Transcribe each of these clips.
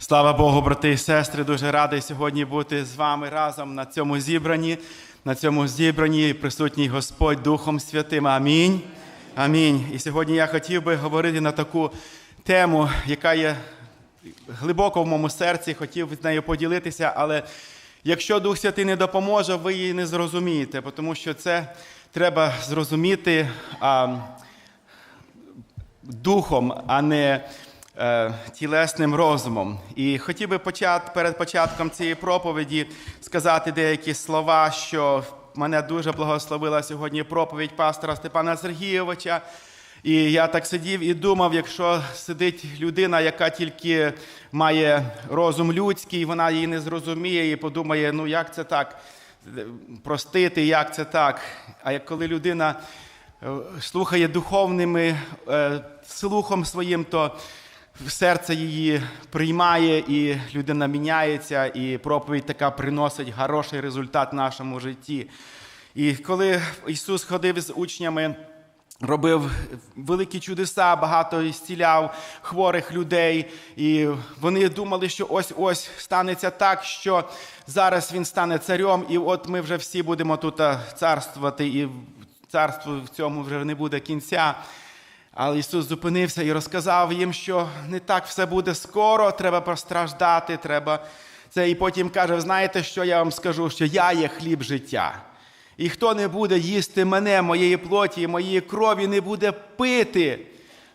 Слава Богу, брати і сестри, дуже радий сьогодні бути з вами разом на цьому зібранні. На цьому зібранні присутній Господь Духом Святим. Амінь. Амінь. І сьогодні я хотів би говорити на таку тему, яка є глибоко в моєму серці, хотів з нею поділитися, але якщо Дух Святий не допоможе, ви її не зрозумієте, тому що це треба зрозуміти а, духом, а не тілесним розумом. І хотів би почат, перед початком цієї проповіді сказати деякі слова, що мене дуже благословила сьогодні проповідь пастора Степана Сергійовича. І я так сидів і думав, якщо сидить людина, яка тільки має розум людський, вона її не зрозуміє і подумає, ну як це так, простити, як це так. А як коли людина е, слухає духовними е, слухом своїм, то серце її приймає, і людина міняється, і проповідь така приносить хороший результат нашому житті. І коли Ісус ходив з учнями, робив великі чудеса, багато зціляв хворих людей, і вони думали, що ось ось станеться так, що зараз він стане царем, і от ми вже всі будемо тут царствувати, і царству в цьому вже не буде кінця. Але Ісус зупинився і розказав їм, що не так все буде скоро, треба постраждати, треба це. І потім каже: знаєте, що я вам скажу? Що я є хліб життя. І хто не буде їсти мене, моєї плоті, моєї крові, не буде пити,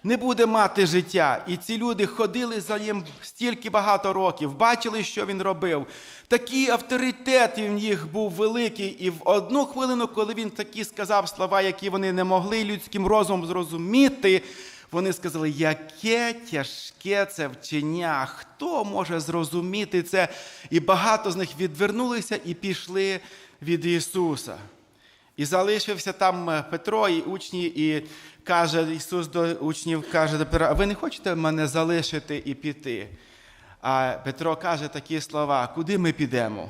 не буде мати життя. І ці люди ходили за ним стільки багато років, бачили, що він робив. Такий авторитет в них був великий. І в одну хвилину, коли він такі сказав слова, які вони не могли людським розумом зрозуміти, вони сказали, яке тяжке це вчення, хто може зрозуміти це? І багато з них відвернулися і пішли від Ісуса. І залишився там е, Петро і учні, і каже Ісус до учнів, каже до Петра, а ви не хочете мене залишити і піти? А Петро каже такі слова: куди ми підемо?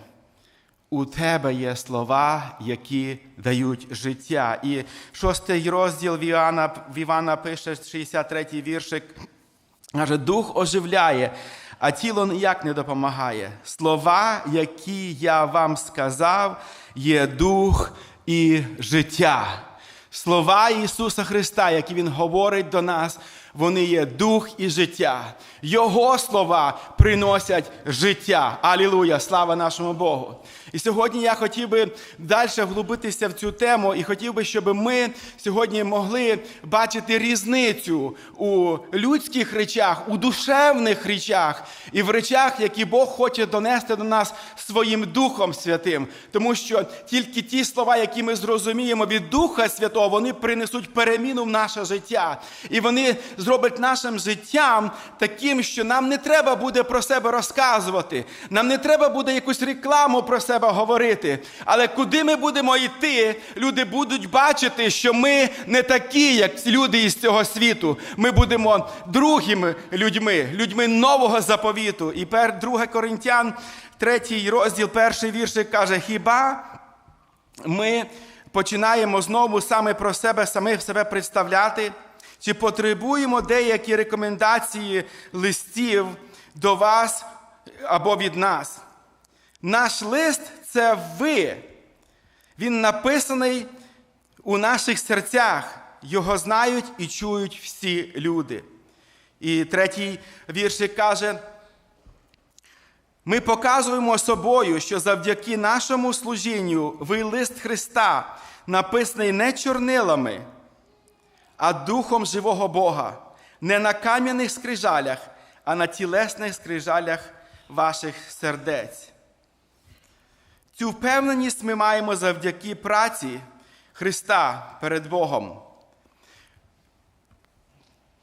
У тебе є слова, які дають життя. І шостий розділ в Івана, в Івана пише 63-й віршик, каже, дух оживляє, а тіло ніяк не допомагає. Слова, які я вам сказав, є дух і життя. Слова Ісуса Христа, які Він говорить до нас, вони є дух і життя. Його слова приносять життя. Алілуя! Слава нашому Богу! І сьогодні я хотів би далі вглубитися в цю тему і хотів би, щоб ми сьогодні могли бачити різницю у людських речах, у душевних речах і в речах, які Бог хоче донести до нас своїм Духом Святим. Тому що тільки ті слова, які ми зрозуміємо від Духа Святого, вони принесуть переміну в наше життя. І вони зроблять нашим життям таким, що нам не треба буде про себе розказувати, нам не треба буде якусь рекламу про себе говорити. Але куди ми будемо йти, люди будуть бачити, що ми не такі, як люди із цього світу. Ми будемо другими людьми, людьми нового заповіту. І пер 2 Коринтян, третій розділ, перший віршик каже: Хіба ми починаємо знову саме про себе, самих себе представляти? Чи потребуємо деякі рекомендації листів до вас або від нас? Наш лист це ви. Він написаний у наших серцях. Його знають і чують всі люди. І третій віршик каже: ми показуємо собою, що завдяки нашому служінню ви лист Христа, написаний не чорнилами, а духом живого Бога, не на кам'яних скрижалях, а на тілесних скрижалях ваших сердець. Цю впевненість ми маємо завдяки праці Христа перед Богом.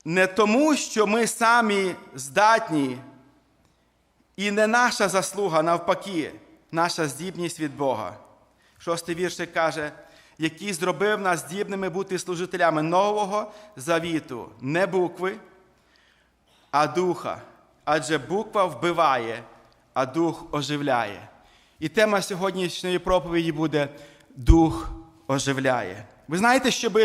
Не тому, що ми самі здатні, і не наша заслуга, навпаки, наша здібність від Бога. Шостий віршик каже, який зробив нас здібними бути служителями нового завіту, не букви, а духа. Адже буква вбиває, а дух оживляє. І тема сьогоднішньої проповіді буде Дух оживляє. Ви знаєте, щоб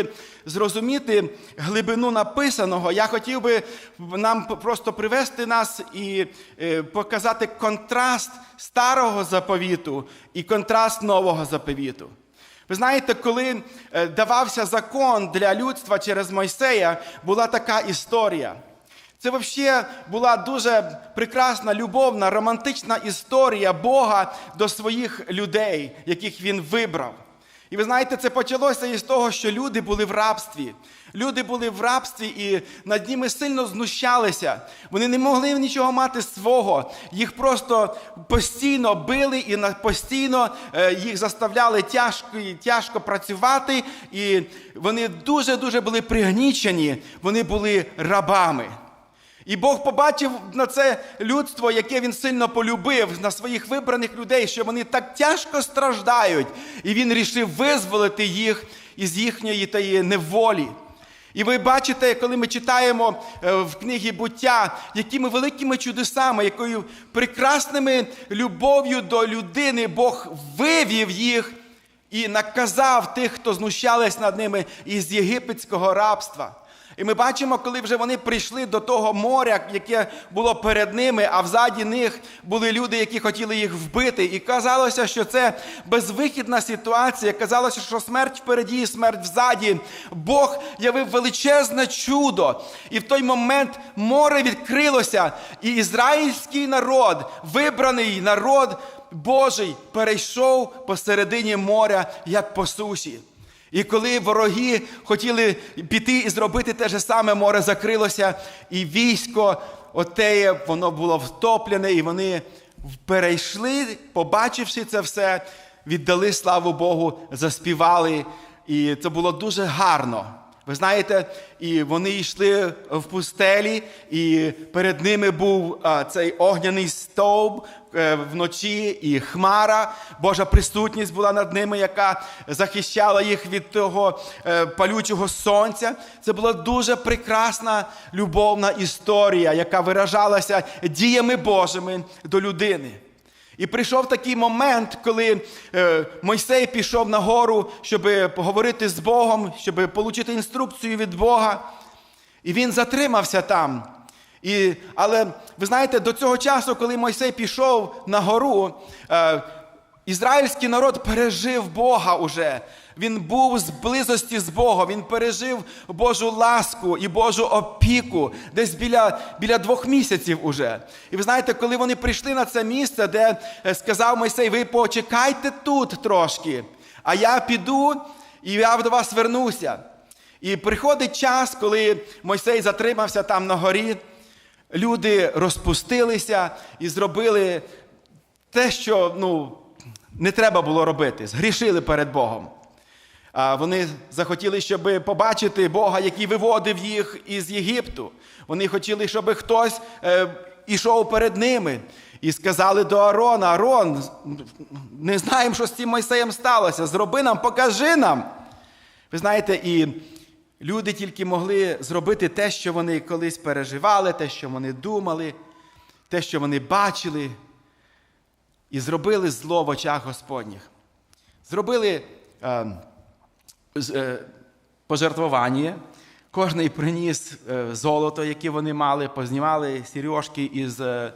зрозуміти глибину написаного, я хотів би нам просто привести нас і е, показати контраст старого заповіту і контраст нового заповіту. Ви знаєте, коли е, давався закон для людства через Мойсея, була така історія. Це взагалі була дуже прекрасна, любовна, романтична історія Бога до своїх людей, яких він вибрав. І ви знаєте, це почалося із того, що люди були в рабстві. Люди були в рабстві і над ними сильно знущалися. Вони не могли нічого мати свого. Їх просто постійно били і постійно е, їх заставляли тяжко тяжко працювати. І вони дуже-дуже були пригнічені, вони були рабами. І Бог побачив на це людство, яке він сильно полюбив, на своїх вибраних людей, що вони так тяжко страждають, і він рішив визволити їх із їхньої тієї неволі. І ви бачите, коли ми читаємо е, в книгі буття, якими великими чудесами, якою прекрасними любов'ю до людини Бог вивів їх і наказав тих, хто знущались над ними із єгипетського рабства. І ми бачимо, коли вже вони прийшли до того моря, яке було перед ними, а взаді них були люди, які хотіли їх вбити. І казалося, що це безвихідна ситуація. Казалося, що смерть впереді, і смерть взаді. Бог явив величезне чудо. І в той момент море відкрилося, і ізраїльський народ, вибраний народ Божий, перейшов посередині моря, як по суші. І коли вороги хотіли піти і зробити те ж саме, море закрилося, і військо отеє, воно було втоплене, і вони перейшли, побачивши це все, віддали славу Богу, заспівали. І це було дуже гарно. Ви знаєте, і вони йшли в пустелі, і перед ними був а, цей огняний стовп вночі і хмара. Божа присутність була над ними, яка захищала їх від того е, палючого сонця. Це була дуже прекрасна любовна історія, яка виражалася діями Божими до людини. І прийшов такий момент, коли е, Мойсей пішов на гору, щоб поговорити з Богом, щоб отримати інструкцію від Бога. І він затримався там. І, Але ви знаєте, до цього часу, коли Мойсей пішов на гору, е, ізраїльський народ пережив Бога уже. Він був з близості з Богом, він пережив Божу ласку і Божу опіку десь біля біля двох місяців уже. І ви знаєте, коли вони прийшли на це місце, де е, сказав Мойсей, ви почекайте тут трошки, а я піду і я до вас вернуся. І приходить час, коли Мойсей затримався там на горі, люди розпустилися і зробили те, що ну, не треба було робити, згрішили перед Богом. Вони захотіли, щоб побачити Бога, який виводив їх із Єгипту. Вони хотіли, щоб хтось е, ішов перед ними. І сказали до Арона: Арон, не знаємо, що з цим Мойсеєм сталося. Зроби нам, покажи нам. Ви знаєте, і люди тільки могли зробити те, що вони колись переживали, те, що вони думали, те, що вони бачили, і зробили зло в очах Господніх. Зробили. Е, Е, пожертвування. Кожний приніс е, золото, яке вони мали, познімали сірьошки із е,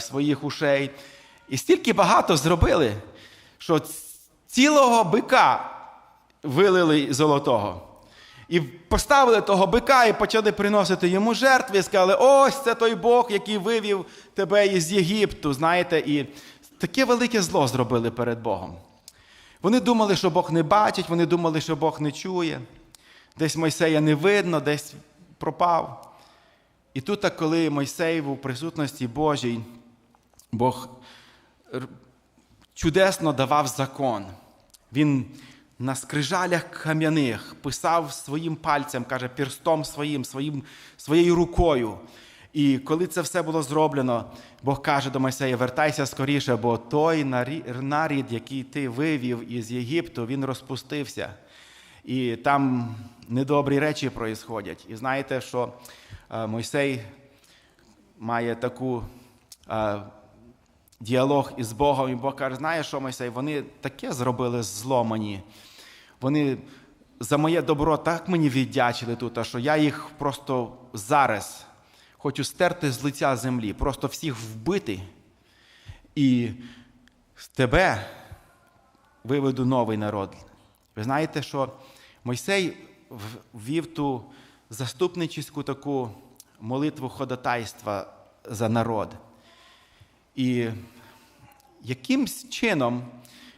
своїх ушей. І стільки багато зробили, що цілого бика вилили золотого. І поставили того бика і почали приносити йому жертви, і сказали, ось це той Бог, який вивів тебе із Єгипту. Знаєте, і таке велике зло зробили перед Богом. Вони думали, що Бог не бачить, вони думали, що Бог не чує. Десь Мойсея не видно, десь пропав. І тут, коли Мойсей був у присутності Божій, Бог чудесно давав закон. Він на скрижалях кам'яних писав своїм пальцем, каже, пірстом своїм, своїм, своєю рукою. І коли це все було зроблено, Бог каже до Мойсея, вертайся скоріше, бо той нарід, який ти вивів із Єгипту, він розпустився. І там недобрі речі проїсходять. І знаєте, що е, Мойсей має таку е, діалог із Богом, і Бог каже, знаєш що, Мойсей, вони таке зробили зло мені. Вони за моє добро так мені віддячили тут, що я їх просто зараз хочу стерти з лиця землі, просто всіх вбити. І з тебе виведу новий народ. Ви знаєте, що Мойсей ввів ту заступничську таку молитву ходатайства за народ. І якимсь чином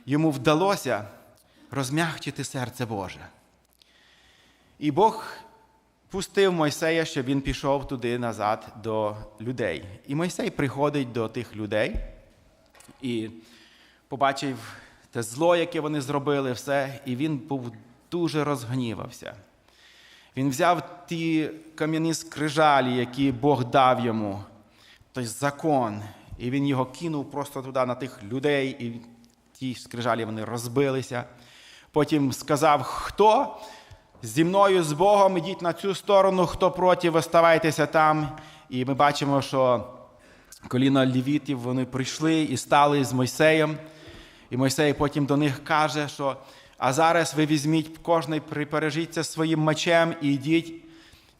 йому вдалося розмягчити серце Боже. І Бог пустив Мойсея, щоб він пішов туди назад до людей. І Мойсей приходить до тих людей і побачив те зло, яке вони зробили, все, і він був дуже розгнівався. Він взяв ті кам'яні скрижалі, які Бог дав йому, той закон, і він його кинув просто туди на тих людей, і ті скрижалі вони розбилися. Потім сказав, хто зі мною, з Богом, ідіть на цю сторону, хто проти, оставайтеся там. І ми бачимо, що коліна лівітів вони прийшли і стали з Мойсеєм. І Мойсей потім до них каже, що а зараз ви візьміть кожний, припережіться своїм мечем і йдіть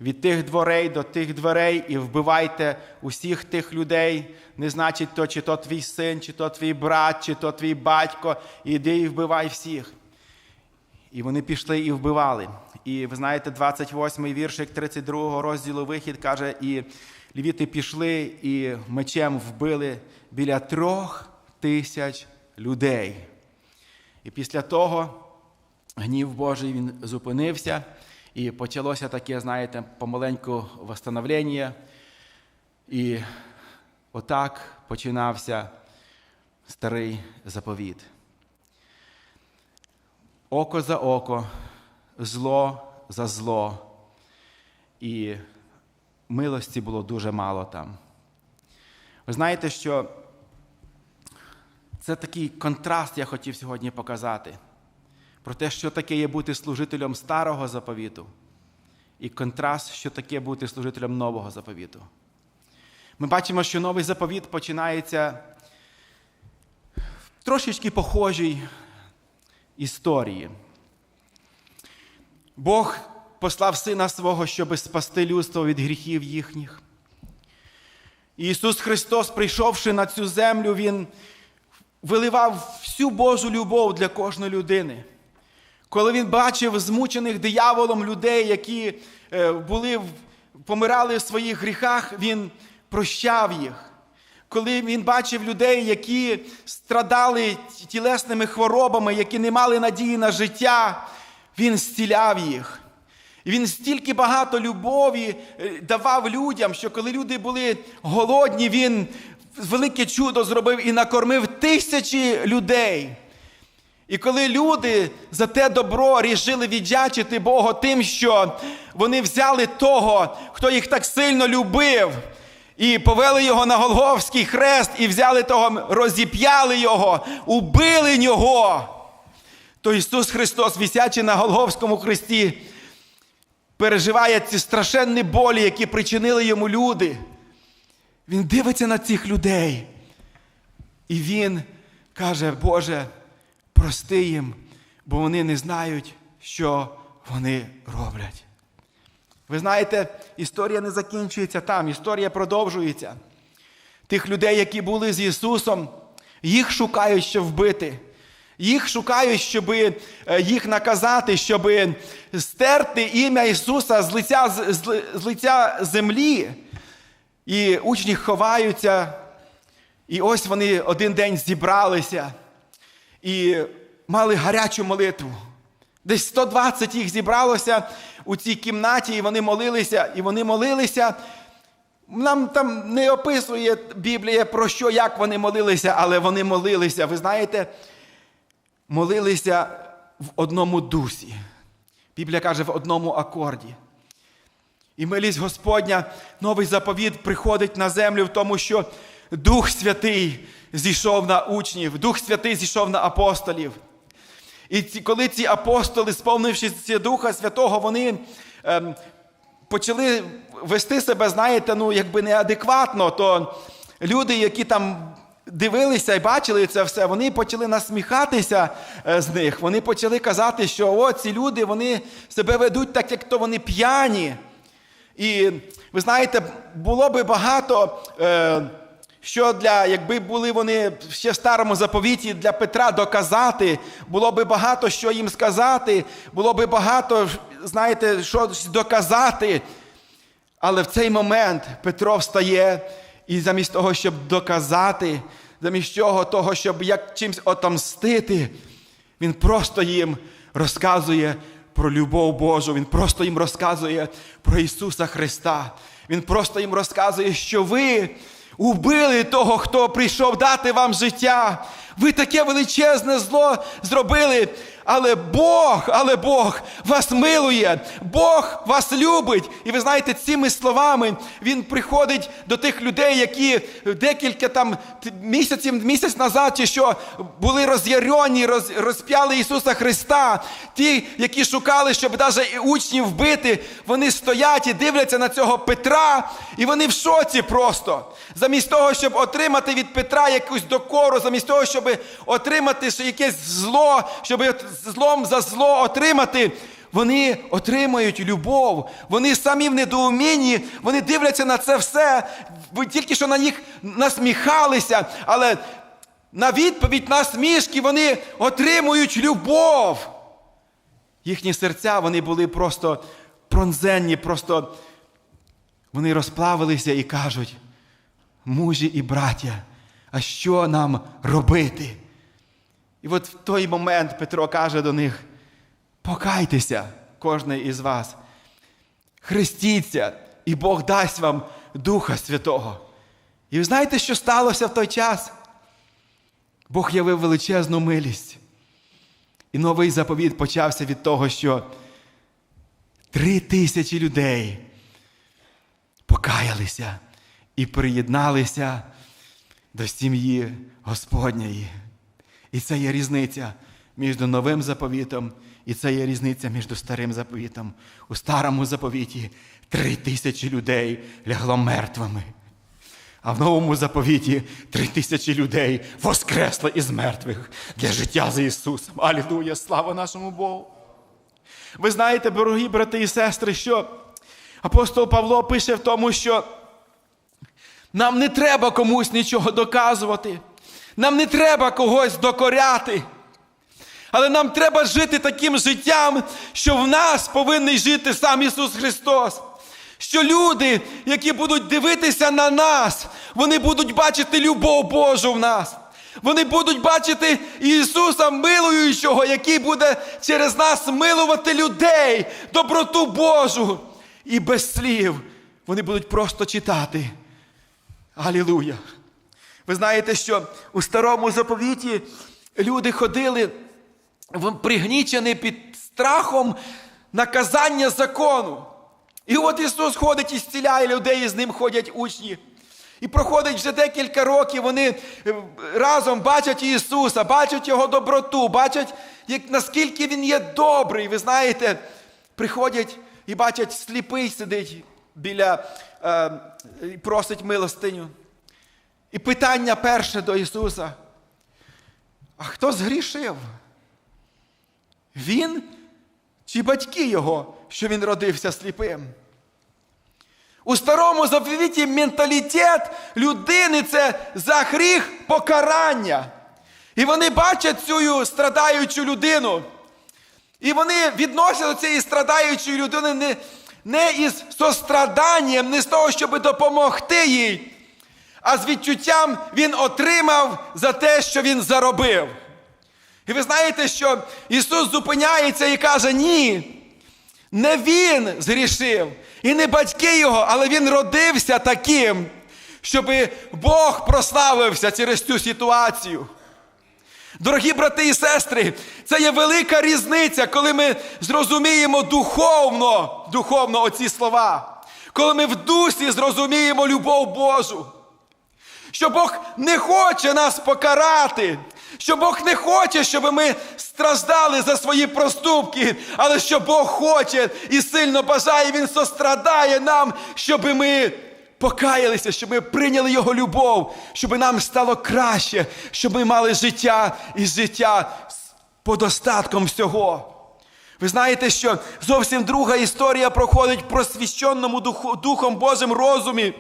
від тих дверей до тих дверей і вбивайте усіх тих людей, не значить то, чи то твій син, чи то твій брат, чи то твій батько, іди і вбивай всіх. І вони пішли і вбивали. І ви знаєте, 28-й віршик 32-го розділу вихід каже, і лівіти пішли і мечем вбили біля трьох тисяч людей. І після того гнів Божий він зупинився, і почалося таке, знаєте, помаленьку восстановлення. І отак починався старий заповіт. Око за око, зло за зло. І милості було дуже мало там. Ви знаєте, що це такий контраст я хотів сьогодні показати про те, що таке є бути служителем старого заповіту, і контраст, що таке бути служителем нового заповіту. Ми бачимо, що новий заповіт починається трошечки похожій історії. Бог послав Сина свого, щоб спасти людство від гріхів їхніх. Ісус Христос, прийшовши на цю землю, Він виливав всю Божу любов для кожної людини. Коли він бачив змучених дияволом людей, які е, були, помирали в своїх гріхах, він прощав їх. Коли він бачив людей, які страдали тілесними хворобами, які не мали надії на життя, він зціляв їх. І він стільки багато любові е, давав людям, що коли люди були голодні, він велике чудо зробив і накормив тисячі людей. І коли люди за те добро рішили віддячити Богу тим, що вони взяли того, хто їх так сильно любив, і повели його на Голговський хрест, і взяли того, розіп'яли його, убили його, то Ісус Христос, висячи на Голговському хресті, переживає ці страшенні болі, які причинили йому люди. Він дивиться на цих людей. І він каже, Боже, прости їм, бо вони не знають, що вони роблять. Ви знаєте, історія не закінчується там, історія продовжується. Тих людей, які були з Ісусом, їх шукають, щоб вбити. Їх шукають, щоб їх наказати, щоб стерти ім'я Ісуса з лиця, з, з лиця землі. І учні ховаються. І ось вони один день зібралися і мали гарячу молитву. Десь 120 їх зібралося у цій кімнаті, і вони молилися, і вони молилися. Нам там не описує Біблія про що, як вони молилися, але вони молилися. Ви знаєте, молилися в одному дусі. Біблія каже, в одному акорді. І милість Господня, новий заповіт приходить на землю в тому, що Дух Святий зійшов на учнів, Дух Святий зійшов на апостолів. І ці, коли ці апостоли, сповнившись Духа Святого, вони ем, почали вести себе, знаєте, ну, якби неадекватно, то люди, які там дивилися і бачили це все, вони почали насміхатися е, з них. Вони почали казати, що о, ці люди вони себе ведуть так, як то вони п'яні. І ви знаєте, було би багато, е, що для, якби були вони ще в старому заповіті для Петра доказати, було би багато що їм сказати, було би багато, знаєте, що доказати. Але в цей момент Петро встає і замість того, щоб доказати, замість чого того, щоб як чимось отомстити, він просто їм розказує про любов Божу, Він просто їм розказує про Ісуса Христа. Він просто їм розказує, що ви убили того, хто прийшов дати вам життя. Ви таке величезне зло зробили. Але Бог, але Бог вас милує, Бог вас любить. І ви знаєте, цими словами Він приходить до тих людей, які декілька там місяців місяць назад чи що були роз'ярені, роз, розп'яли Ісуса Христа. Ті, які шукали, щоб навіть учнів вбити, вони стоять і дивляться на цього Петра, і вони в шоці просто. Замість того, щоб отримати від Петра якусь докору, замість того, щоб отримати якесь зло, щоб злом за зло отримати, вони отримають любов. Вони самі в недоумінні, вони дивляться на це все. Тільки що на них насміхалися, але на відповідь на смішки вони отримують любов. Їхні серця вони були просто пронзенні, просто вони розплавилися і кажуть, мужі і браття, а що нам робити? І от в той момент Петро каже до них: покайтеся, кожний із вас, хрестіться, і Бог дасть вам Духа Святого. І ви знаєте, що сталося в той час? Бог явив величезну милість. І новий заповіт почався від того, що три тисячі людей покаялися і приєдналися до сім'ї Господньої. І це є різниця між новим заповітом, і це є різниця між старим заповітом. У старому заповіті три тисячі людей лягло мертвими. А в новому заповіті три тисячі людей воскресли із мертвих для життя за Ісусом. Алілуя! Слава нашому Богу! Ви знаєте, дорогі брати і сестри, що апостол Павло пише в тому, що нам не треба комусь нічого доказувати. Нам не треба когось докоряти. Але нам треба жити таким життям, що в нас повинен жити сам Ісус Христос. Що люди, які будуть дивитися на нас, вони будуть бачити любов Божу в нас. Вони будуть бачити Ісуса милуючого, який буде через нас милувати людей, доброту Божу. І без слів вони будуть просто читати. Алілуя! Ви знаєте, що у старому заповіті люди ходили пригнічені під страхом наказання закону. І от Ісус ходить і зціляє людей, і з ним ходять учні. І проходить вже декілька років, вони разом бачать Ісуса, бачать Його доброту, бачать, як, наскільки Він є добрий. Ви знаєте, приходять і бачать, сліпий сидить біля е, просить милостиню. І питання перше до Ісуса. А хто згрішив? Він чи батьки Його, що він родився сліпим? У старому заповіті менталітет людини це за гріх покарання. І вони бачать цю страдаючу людину. І вони відносять до цієї страдаючої людини не, не із состраданням, не з того, щоб допомогти їй а з відчуттям він отримав за те, що він заробив. І ви знаєте, що Ісус зупиняється і каже: ні, не Він згрішив, і не батьки Його, але Він родився таким, щоб Бог прославився через цю ситуацію. Дорогі брати і сестри, це є велика різниця, коли ми зрозуміємо духовно, духовно оці слова, коли ми в дусі зрозуміємо любов Божу що Бог не хоче нас покарати, що Бог не хоче, щоб ми страждали за свої проступки, але що Бог хоче і сильно бажає, Він сострадає нам, щоб ми покаялися, щоб ми прийняли Його любов, щоб нам стало краще, щоб ми мали життя і життя з подостатком всього. Ви знаєте, що зовсім друга історія проходить в просвіщеному духу, Духом Божим розумі.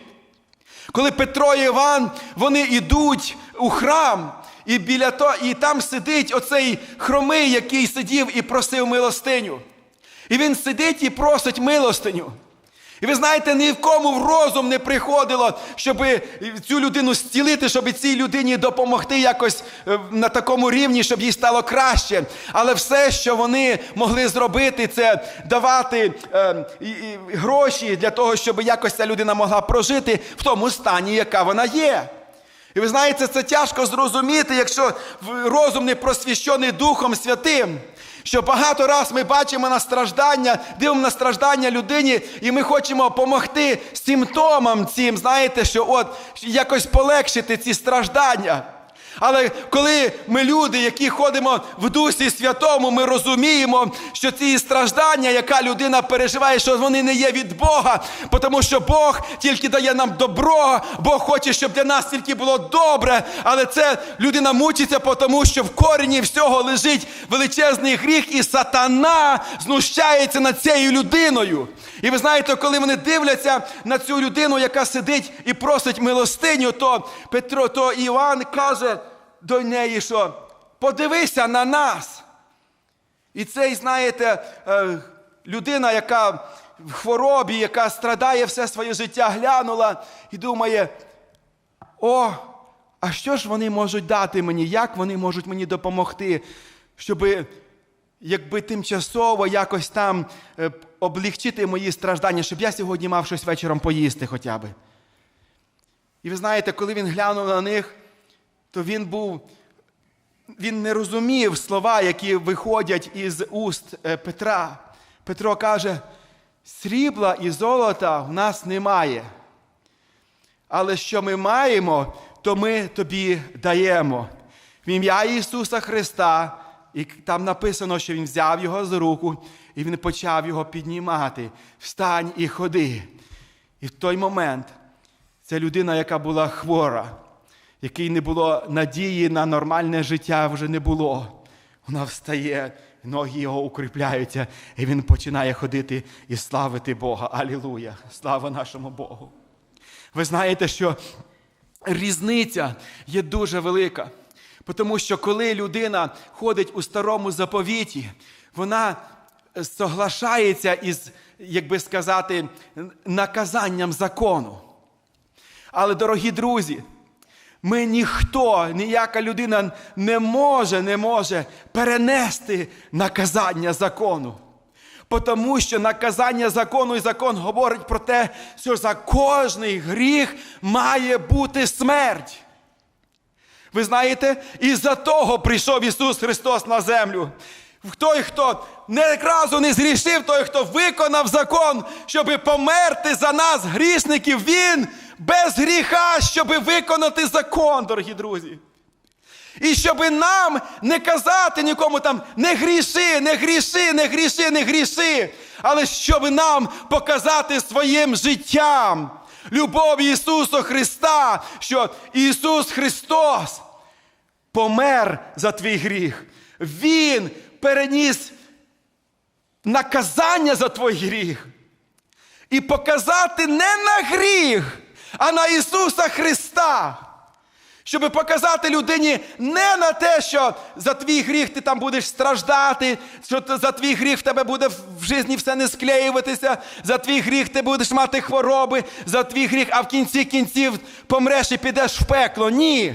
Коли Петро і Іван вони йдуть у храм, і біля то, і там сидить оцей хромий, який сидів і просив милостиню. І він сидить і просить милостиню. І ви знаєте, ні в кому в розум не приходило, щоб цю людину зцілити, щоб цій людині допомогти якось е, на такому рівні, щоб їй стало краще. Але все, що вони могли зробити, це давати е, гроші для того, щоб якось ця людина могла прожити в тому стані, яка вона є. І ви знаєте, це тяжко зрозуміти, якщо розум не просвіщений Духом Святим. Що багато раз ми бачимо на страждання, дивимо на страждання людині, і ми хочемо допомогти симптомам цим, знаєте, що от якось полегшити ці страждання. Але коли ми люди, які ходимо в Дусі Святому, ми розуміємо, що ці страждання, яка людина переживає, що вони не є від Бога, тому що Бог тільки дає нам добро, Бог хоче, щоб для нас тільки було добре, але це людина мучиться, тому що в корені всього лежить величезний гріх, і сатана знущається над цією людиною. І ви знаєте, коли вони дивляться на цю людину, яка сидить і просить милостиню, то Петро, то Іван каже до неї, що подивися на нас. І цей, знаєте, е, людина, яка в хворобі, яка страдає все своє життя, глянула і думає: о, а що ж вони можуть дати мені? Як вони можуть мені допомогти, щоб якби тимчасово якось там е, облегчити мої страждання, щоб я сьогодні мав щось вечором поїсти хоча би. І ви знаєте, коли він глянув на них, то він був, він не розумів слова, які виходять із уст е, Петра. Петро каже: срібла і золота в нас немає. Але що ми маємо, то ми тобі даємо. В ім'я Ісуса Христа, і там написано, що Він взяв його за руку, і Він почав його піднімати. Встань і ходи. І в той момент ця людина, яка була хвора, якій не було надії на нормальне життя, вже не було. Вона встає, ноги його укріпляються, і він починає ходити і славити Бога. Алілуя! Слава нашому Богу! Ви знаєте, що різниця є дуже велика. Тому що коли людина ходить у старому заповіті, вона соглашається із, як би сказати, наказанням закону. Але, дорогі друзі, ми ніхто, ніяка людина не може, не може перенести наказання закону. Тому що наказання закону і закон говорить про те, що за кожний гріх має бути смерть. Ви знаєте, і за того прийшов Ісус Христос на землю. Той, хто не разу не згрішив, той, хто виконав закон, щоб померти за нас, грішників, Він без гріха, щоб виконати закон, дорогі друзі. І щоб нам не казати нікому там не гріши, не гріши, не гріши, не гріши, але щоб нам показати своїм життям любов Ісуса Христа, що Ісус Христос помер за твій гріх. Він переніс наказання за твій гріх. І показати не на гріх, а на Ісуса Христа. Щоб показати людині не на те, що за твій гріх ти там будеш страждати, що за твій гріх в тебе буде в житті все не склеюватися, за твій гріх ти будеш мати хвороби, за твій гріх, а в кінці кінців помреш і підеш в пекло. Ні.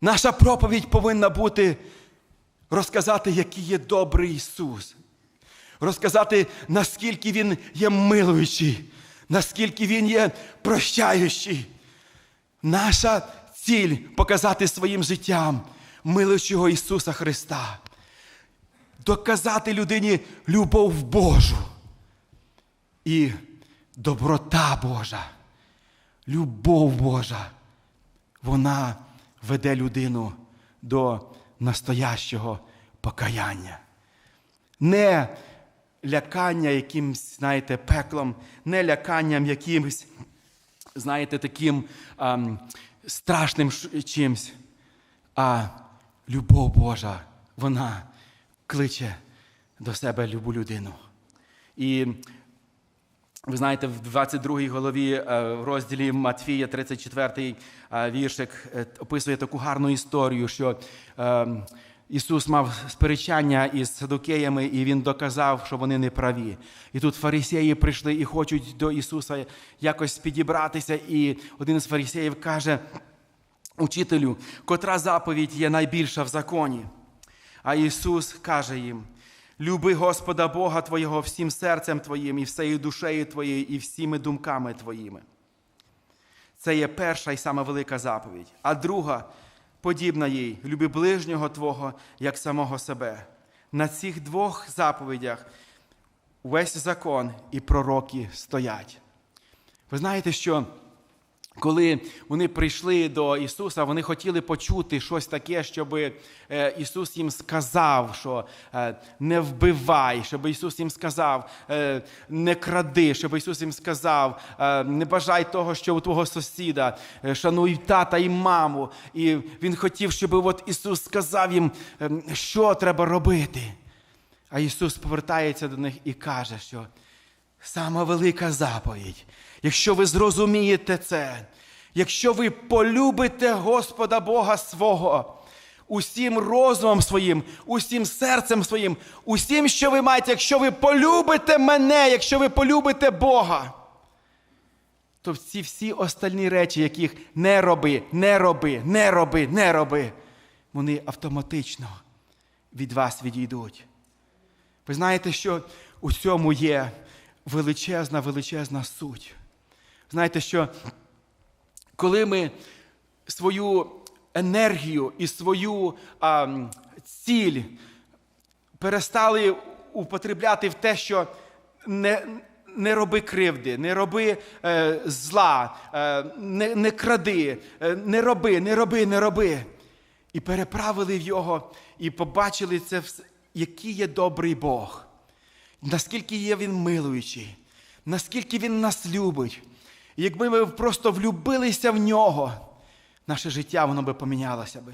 Наша проповідь повинна бути розказати, який є добрий Ісус. Розказати, наскільки Він є милуючий, наскільки Він є прощаючий. Наша ціль показати своїм життям милуючого Ісуса Христа, доказати людині любов Божу і доброта Божа, любов Божа, вона веде людину до настоящого покаяння. Не лякання якимсь, знаєте, пеклом, не ляканням якимось знаєте, таким ам, страшним чимсь. А любов Божа, вона кличе до себе любу людину. І ви знаєте, в 22 голові е, в розділі Матфія, 34 е, віршик, е, описує таку гарну історію, що е, Ісус мав сперечання із садукеями, і Він доказав, що вони не праві. І тут фарисеї прийшли і хочуть до Ісуса якось підібратися. І один з фарисеїв каже, учителю, котра заповідь є найбільша в законі? А Ісус каже їм: люби Господа Бога Твого всім серцем Твоїм, і всею душею Твоєю, і всіми думками Твоїми. Це є перша і сама велика заповідь. А друга, подібна їй, люби ближнього Твого як самого себе. На цих двох заповідях весь закон і пророки стоять. Ви знаєте, що коли вони прийшли до Ісуса, вони хотіли почути щось таке, щоб е, Ісус їм сказав, що е, не вбивай, щоб Ісус їм сказав, е, не кради, щоб Ісус їм сказав, не бажай того, що у твого сусіда, шануй тата і маму. І Він хотів, щоб от Ісус сказав їм, що треба робити. А Ісус повертається до них і каже, що Сама велика заповідь. Якщо ви зрозумієте це, якщо ви полюбите Господа Бога свого усім розумом своїм, усім серцем своїм, усім, що ви маєте, якщо ви полюбите мене, якщо ви полюбите Бога, то ці всі остальні речі, яких не роби, не роби, не роби, не роби, вони автоматично від вас відійдуть. Ви знаєте, що у цьому є величезна, величезна суть. Знаєте, що коли ми свою енергію і свою а, ціль перестали употребляти в те, що не, не роби кривди, не роби е, зла, е, не, не кради, е, не роби, не роби, не роби. І переправили в його, і побачили це, вс- який є добрий Бог наскільки є він милуючий, наскільки він нас любить. Якби ми просто влюбилися в нього, наше життя воно би помінялося би.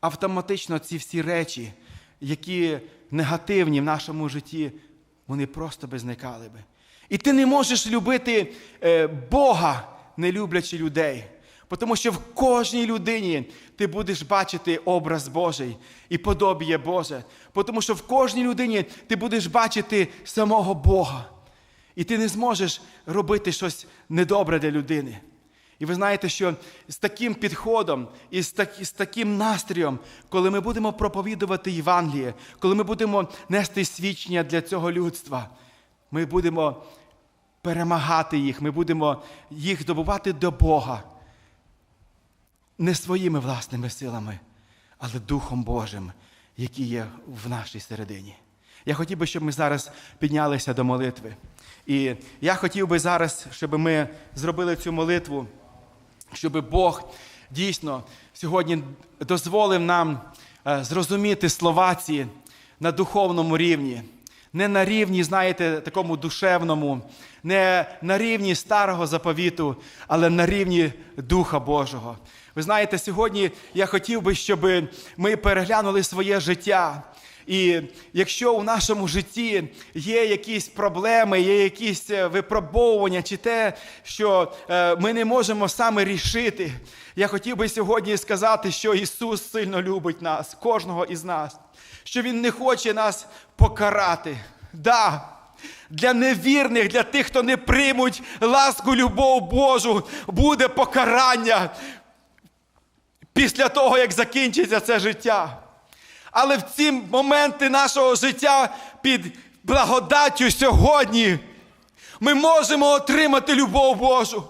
Автоматично ці всі речі, які негативні в нашому житті, вони просто би зникали би. І ти не можеш любити е, Бога, не люблячи людей. Тому що в кожній людині ти будеш бачити образ Божий і подобіє Боже. Тому що в кожній людині ти будеш бачити самого Бога. І ти не зможеш робити щось недобре для людини. І ви знаєте, що з таким підходом і з, так, з таким настроєм, коли ми будемо проповідувати Євангеліє, коли ми будемо нести свідчення для цього людства, ми будемо перемагати їх, ми будемо їх добувати до Бога не своїми власними силами, але Духом Божим, який є в нашій середині. Я хотів би, щоб ми зараз піднялися до молитви. І я хотів би зараз, щоб ми зробили цю молитву, щоб Бог дійсно сьогодні дозволив нам е, зрозуміти слова ці на духовному рівні. Не на рівні, знаєте, такому душевному, не на рівні старого заповіту, але на рівні Духа Божого. Ви знаєте, сьогодні я хотів би, щоб ми переглянули своє життя. І якщо у нашому житті є якісь проблеми, є якісь е, випробовування, чи те, що е, ми не можемо саме рішити, я хотів би сьогодні сказати, що Ісус сильно любить нас, кожного із нас, що Він не хоче нас покарати. Да, для невірних, для тих, хто не приймуть ласку, любов Божу, буде покарання після того, як закінчиться це життя. Але в ці моменти нашого життя під благодаттю сьогодні ми можемо отримати любов Божу.